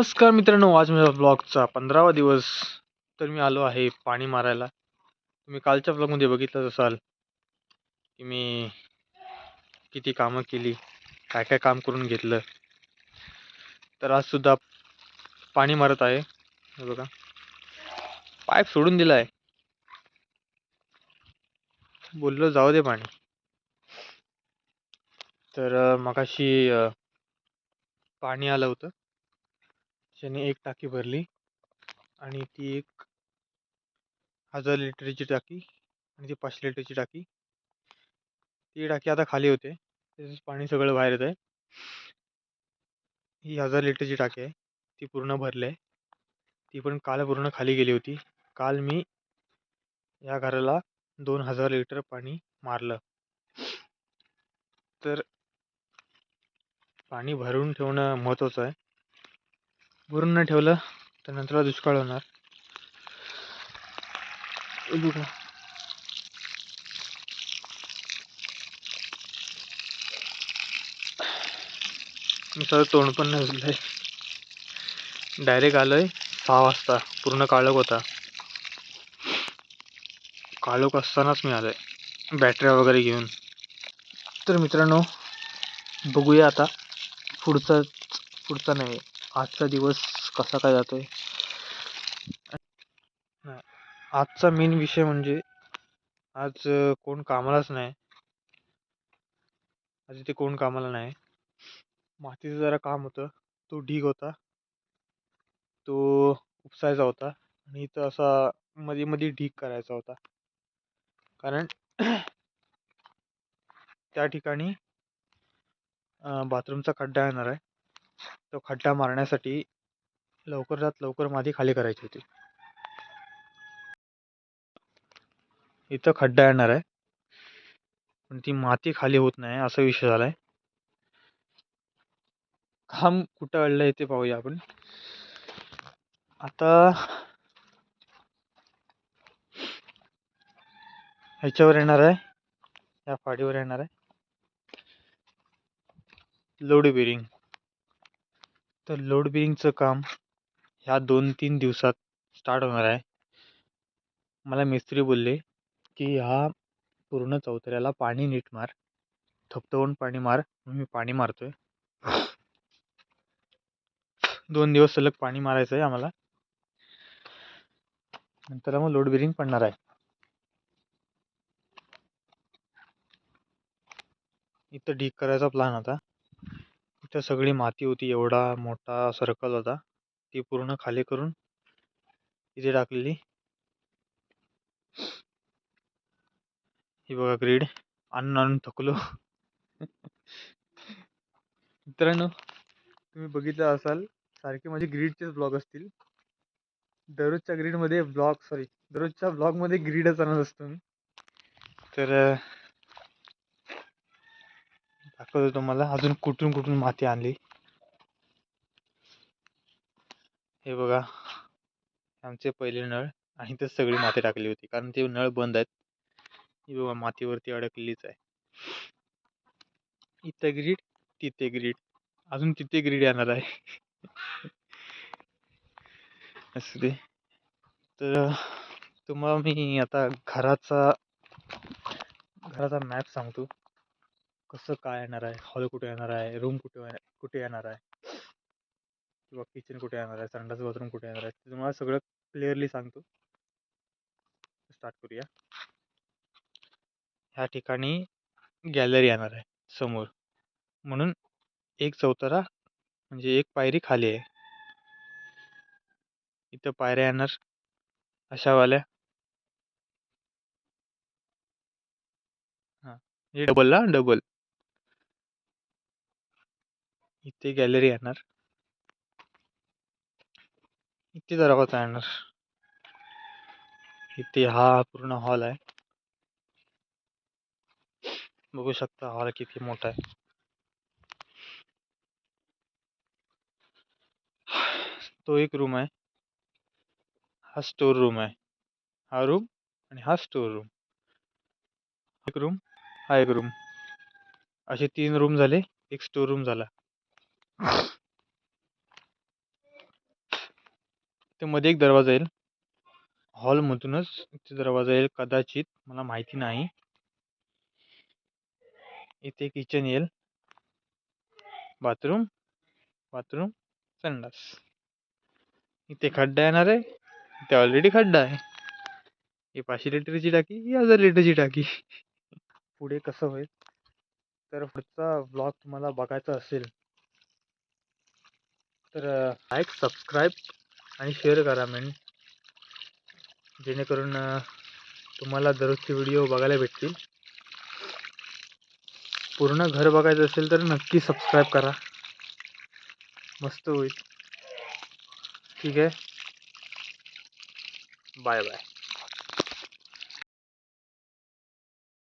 नमस्कार मित्रांनो आज माझ्या ब्लॉगचा पंधरावा दिवस. तर मी आलो आहे पाणी मारायला. तुम्ही कालच्या ब्लॉगमध्ये बघितलंच असाल की मी किती कामं केली काय काय काम करून घेतलं. तर आज सुद्धा पाणी मारत आहे. हे बघा. पाईप सोडून दिला आहे बोललो जाऊ दे पाणी. तर मगाशी पाणी आलं होतं. त्याने एक टाकी भरली आणि ती एक हजार लिटरची टाकी आणि ती पाचशे लिटरची टाकी. ती टाकी आता खाली होते. त्याचं पाणी सगळं बाहेर येत आहे ही हजार लिटरची टाकी आहे. ती पूर्ण भरली आहे. ती पण काल पूर्ण खाली गेली होती. काल मी या घराला दोन हजार लिटर पाणी मारलं. तर पाणी भरून ठेवणं महत्त्वाचं आहे. भरून नाही ठेवलं तर नंतर दुष्काळ होणार. बघा मी सगळं तोंड पण नाही धुतलंय डायरेक्ट आहे सहा वाजता पूर्ण काळोख होता. काळोख असतानाच मी आलोय बॅटऱ्या वगैरे घेऊन. तर मित्रांनो बघूया आता पुढचा पुढचा नाही. आजचा दिवस कसा काय जातो आहे आजचा मेन विषय म्हणजे आज कोण कामालाच नाही. आज इथे कोण कामाला नाही. मातीचं जरा काम होतं. तो ढीग होता. तो उपसायचा होता. आणि इथं असा मध्ये मध्ये ढीग करायचा होता. कारण त्या ठिकाणी बाथरूमचा खड्डा येणार आहे. तो खड्डा मारण्यासाठी लवकरात लवकर माती खाली करायची होती. इथं खड्डा येणार आहे. पण ती माती खाली होत नाही असा विषय झालाय. खांब कुठं अडलंय ते पाहूया आपण. आता ह्याच्यावर येणार आहे. या फाडीवर येणार आहे. Load bearing. तर लोड बिरिंगचं काम ह्या दोन तीन दिवसात स्टार्ट होणार आहे. मला मिस्त्री बोलले की ह्या पूर्ण चौथऱ्याला पाणी नीट मार. थपथवून पाणी मार. मी पाणी मारतो आहे दोन दिवस सलग पाणी मारायचं आहे आम्हाला. नंतर मग लोड बिरिंग पडणार आहे. इथं ढीक करायचा प्लॅन होता. इथं सगळी माती होती एवढा मोठा सर्कल होता. ती पूर्ण खाली करून इथे टाकलेली. ही बघा ग्रीड आणून आणून थकलो. मित्रांनो तुम्ही बघितलं असाल सारखे माझे ग्रीडचेच ब्लॉग असतील. दररोजच्या ग्रीडमध्ये ब्लॉग सॉरी दररोजच्या ब्लॉगमध्ये ग्रीडच आणत असतो मी. तर दाखवतो तुम्हाला. अजून कुठून कुठून माती आणली. हे बघा. आमचे पहिले नळ. आणि ते सगळी माती टाकली होती. कारण ते नळ बंद आहेत. ही बघा मातीवरती अडकलेलीच आहे. इथे ग्रीड तिथे ग्रीड अजून तिथे ग्रीड येणार आहे. असू दे. तर तुम्हाला मी आता घराचा घराचा मॅप सांगतो. कसं काय येणार आहे? हॉल कुठे येणार आहे? रूम कुठे कुठे येणार आहे? किंवा किचन कुठे येणार आहे? संडास बाथरूम कुठे येणार आहे? ते तुम्हाला सगळं क्लिअरली सांगतो. स्टार्ट करूया. ह्या ठिकाणी गॅलरी येणार आहे समोर. म्हणून एक चौतारा म्हणजे एक पायरी खाली आहे. इथं पायऱ्या येणार अशावाल्या. हां. हे डबलला डबल इथे गॅलरी येणार. इथे दरवाज़ा इथे हा पूर्ण हॉल आहे. बघू शकता हॉल किती मोठा आहे. तो एक रूम आहे. हा स्टोर रूम आहे. हा रूम हा स्टोर रूम एक रूम हा एक रूम असे तीन रूम झाले, एक स्टोर रूम झाला. ते मध्ये एक दरवाजा येईल. हॉलमधूनच इथे दरवाजा येईल. कदाचित मला माहिती नाही. इथे किचन येईल. बाथरूम बाथरूम संडास इथे खड्डा येणार आहे. इथे ऑलरेडी खड्डा आहे. ही पाचशे लिटरची टाकी ही हजार लिटरची टाकी. पुढे कसं होईल? तर पुढचा ब्लॉग तुम्हाला बघायचा असेल. तर लाईक सबस्क्राईब आणि शेअर करा मेन जेणेकरून तुम्हाला दररोजचे व्हिडिओ बघायला भेटतील. पूर्ण घर बघायचं असेल तर नक्की सबस्क्राईब करा. मस्त होईल. ठीक आहे? Bye bye